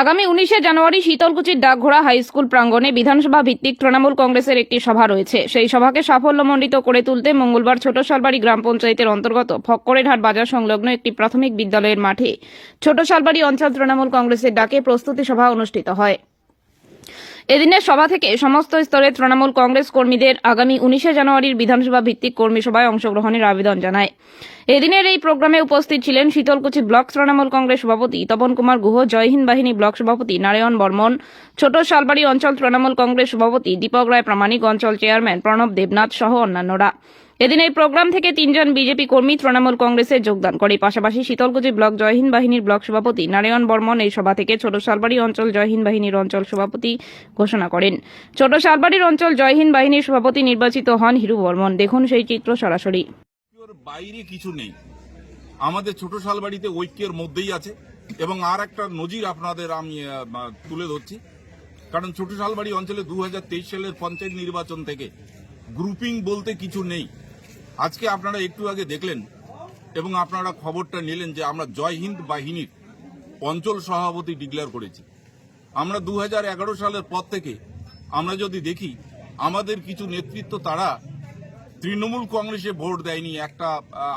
আগামী উনিশে জানুয়ারি শীতলকুচির ডাকঘোড়া হাইস্কুল প্রাঙ্গনে বিধানসভা ভিত্তিক তৃণমূল কংগ্রেসের একটি সভা রয়েছে। সেই সভাকে সাফল্যমণ্ডিত করে তুলতে মঙ্গলবার ছোট সালবাড়ি গ্রাম পঞ্চায়েতের অন্তর্গত ফক্করেরহাট বাজার সংলগ্ন একটি প্রাথমিক বিদ্যালয়ের মাঠে ছোট সালবাড়ি অঞ্চল তৃণমূল কংগ্রেসের ডাকে প্রস্তুতি সভা অনুষ্ঠিত হয়। এদিনের সভা থেকে সমস্ত স্তরের তৃণমূল কংগ্রেস কর্মীদের আগামী উনিশে জানুয়ারির বিধানসভা ভিত্তিক কর্মী সভায় অংশগ্রহণের আবেদন জানায়। এদিনের এই প্রোগ্রামে উপস্থিত ছিলেন শীতলকুচি ব্লক তৃণমূল কংগ্রেস সভাপতি তপন কুমার গুহ জয়হিন্দ বাহিনী ব্লক সভাপতি নারায়ণ বর্মন, ছোট শালবাড়ি অঞ্চল তৃণমূল কংগ্রেস সভাপতি দীপক রায় প্রামাণিক, অঞ্চল চেয়ারম্যান প্রণব দেবনাথ সহ অন্যান্যরা। এদিন এই প্রোগ্রাম থেকে তিনজন বিজেপি কর্মী তৃণমূল কংগ্রেসে যোগদান করে। পাশাপাশি শীতলকুচি ব্লক জয়হীন বাহিনীর ব্লক সভাপতি নারায়ণ বর্মন এই সভা থেকে ছোট শালবাড়ি অঞ্চল জয়হীন বাহিনীর অঞ্চল সভাপতি ঘোষণা করেন। ছোট শালবাড়ির অঞ্চল জয়হীন বাহিনীর সভাপতি নির্বাচিত হন হিরু বর্মন। দেখুন সেই চিত্র সরাসরি। বাইরে কিছু নেই। আমাদের ছোট শালবাড়িতে ঐক্যের মধ্যেই আছে এবং আর একটা নজির আপনাদের আমি তুলে ধরছি। কারণ ছোট শালবাড়ি অঞ্চলে দু হাজার তেইশ সালের পঞ্চায়েত নির্বাচন থেকে গ্রুপিং বলতে কিছু নেই। আজকে আপনারা একটু আগে দেখলেন এবং আপনারা খবরটা নিলেন যে আমরা জয় হিন্দ বাহিনীর অঞ্চল সভাপতি ডিক্লেয়ার করেছি। আমরা দু হাজার এগারো সালের পর থেকে আমরা যদি দেখি, আমাদের কিছু নেতৃত্ব তারা তৃণমূল কংগ্রেসে ভোট দেয়নি একটা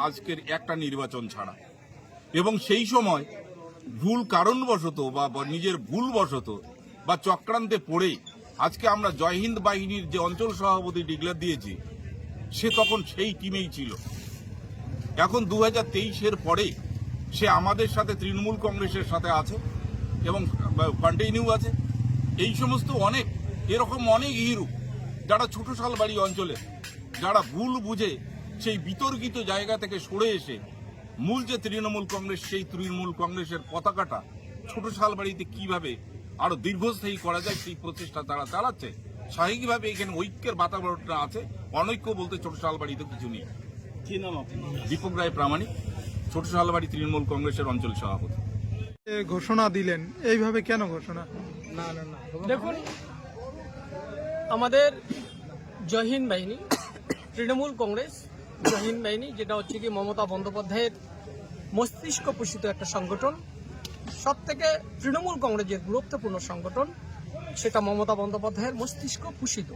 আজকের একটা নির্বাচন ছাড়া। এবং সেই সময় ভুল কারণবশত বা নিজের ভুলবশত বা চক্রান্তে পড়ে আজকে আমরা জয়হিন্দ বাহিনীর যে অঞ্চল সভাপতি ডিক্লেয়ার দিয়েছি সে তখন সেই টিমেই ছিল। এখন দু হাজার তেইশের পরে সে আমাদের সাথে তৃণমূল কংগ্রেসের সাথে আছে এবং কন্টিনিউ আছে। এই সমস্ত অনেক, এরকম অনেক হিরো যারা ছোট শালবাড়ি অঞ্চলে, যারা ভুল বুঝে সেই বিতর্কিত জায়গা থেকে সরে এসে মূল যে তৃণমূল কংগ্রেস, সেই তৃণমূল কংগ্রেসের পতাকাটা ছোট শালবাড়িতে কীভাবে আরও দীর্ঘস্থায়ী করা যায়, সেই প্রচেষ্টা তারা চালাচ্ছে স্বাভাবিকভাবে এখানে ঐক্যের বাতাবরণটা আছে। অনৈক্য বলতে ছোট শালবাড়িতে কিছু নেই। কি নাম দীপক রায় প্রামাণিক ছোট শালবাড়ি তৃণমূল কংগ্রেসের অঞ্চল সভাপতি। এ ঘোষণা দিলেন। এইভাবে কেন ঘোষণা? না না না দেখুন আমাদের জহিন বাহিনী তৃণমূল কংগ্রেস জহিন বাহিনী যেটা হচ্ছে কি মমতা বন্দ্যোপাধ্যায়ের মস্তিষ্ক পোষিত একটা সংগঠন সব থেকে তৃণমূল কংগ্রেসের গুরুত্বপূর্ণ সংগঠন সেটা মমতা বন্দ্যোপাধ্যায়ের মস্তিষ্ক পুষিত।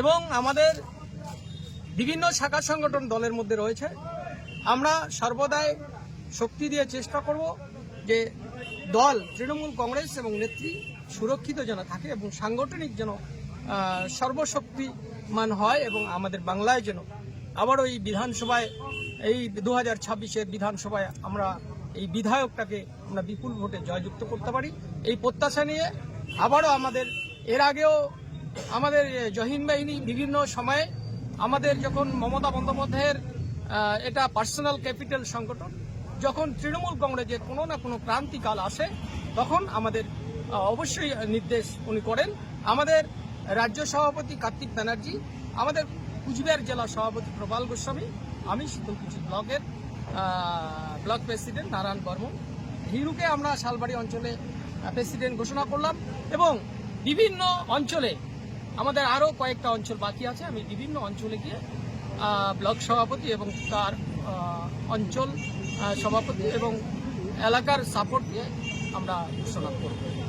এবং আমাদের বিভিন্ন শাখা সংগঠন দলের মধ্যে রয়েছে। আমরা সর্বদাই শক্তি দিয়ে চেষ্টা করব যে দল, তৃণমূল কংগ্রেস এবং নেত্রী সুরক্ষিত যেন থাকে এবং সাংগঠনিক যেন সর্বশক্তিমান হয় এবং আমাদের বাংলায় যেন আবারও এই বিধানসভায়, এই দু হাজার ছাব্বিশের বিধানসভায় আমরা এই বিধায়কটাকে আমরা বিপুল ভোটে জয়যুক্ত করতে পারি। এই প্রত্যাশা নিয়ে আবারও আমাদের, এর আগেও আমাদের জহিন বাহিনী বিভিন্ন সময়ে আমাদের যখন মমতা বন্দ্যোপাধ্যায়ের এটা পার্সোনাল ক্যাপিটাল সংগঠন, যখন তৃণমূল কংগ্রেসের কোনো না কোনো ক্রান্তিকাল আসে, তখন আমাদের অবশ্যই নির্দেশ উনি করেন। আমাদের রাজ্য সভাপতি কার্তিক ব্যানার্জি, আমাদের কুচবিহার জেলা সভাপতি প্রবাল গোস্বামী, আমি শীতলকুচি ব্লকের ব্লক প্রেসিডেন্ট নারায়ণ বর্মন। হিরুকে আমরা শালবাড়ি অঞ্চলে প্রেসিডেন্ট ঘোষণা করলাম এবং বিভিন্ন অঞ্চলে আমাদের আরও কয়েকটা অঞ্চল বাকি আছে। আমি বিভিন্ন অঞ্চলে গিয়ে ব্লক সভাপতি এবং তার অঞ্চল সভাপতি এবং এলাকার সাপোর্ট দিয়ে আমরা ঘোষণা করব।